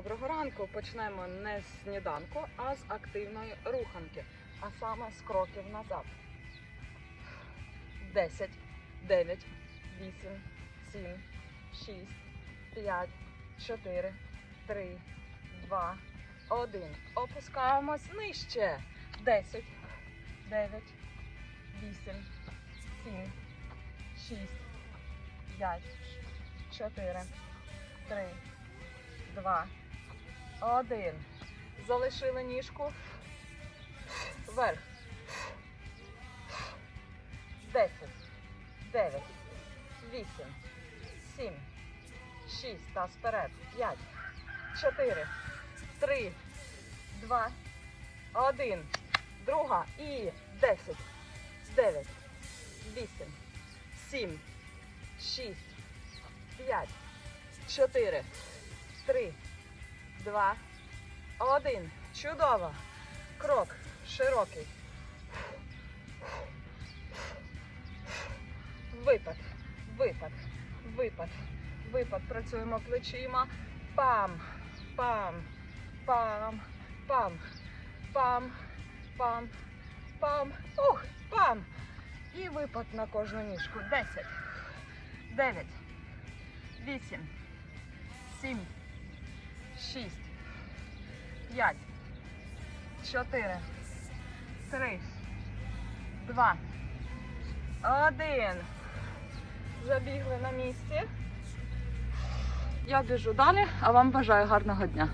Доброго ранку. Почнемо не з сніданку, а з активної руханки, а саме з кроків назад. 10, 9, 8, 7, 6, 5, 4, 3, 2, 1. Опускаємось нижче. 10, 9, 8, 7, 6, 5, 4, 3, 2, 1. Залишили ніжку. Вверх. 10, 9, 8, 7, 6, таз вперед, 5, 4, 3, 2, 1. Друга. І 10, 9, 8, 7, 6, 5, 4, 3, 2, 1. Чудово. Крок широкий. Випад, випад, випад, випад. Працюємо плечима. Пам, пам, пам, пам, пам, пам, пам. Ух, пам. І випад на кожну ніжку. 10, 9, 8, 7, 6, 5, 4, 3, 2, 1. Забігли на місці. Я біжу далі, а вам бажаю гарного дня.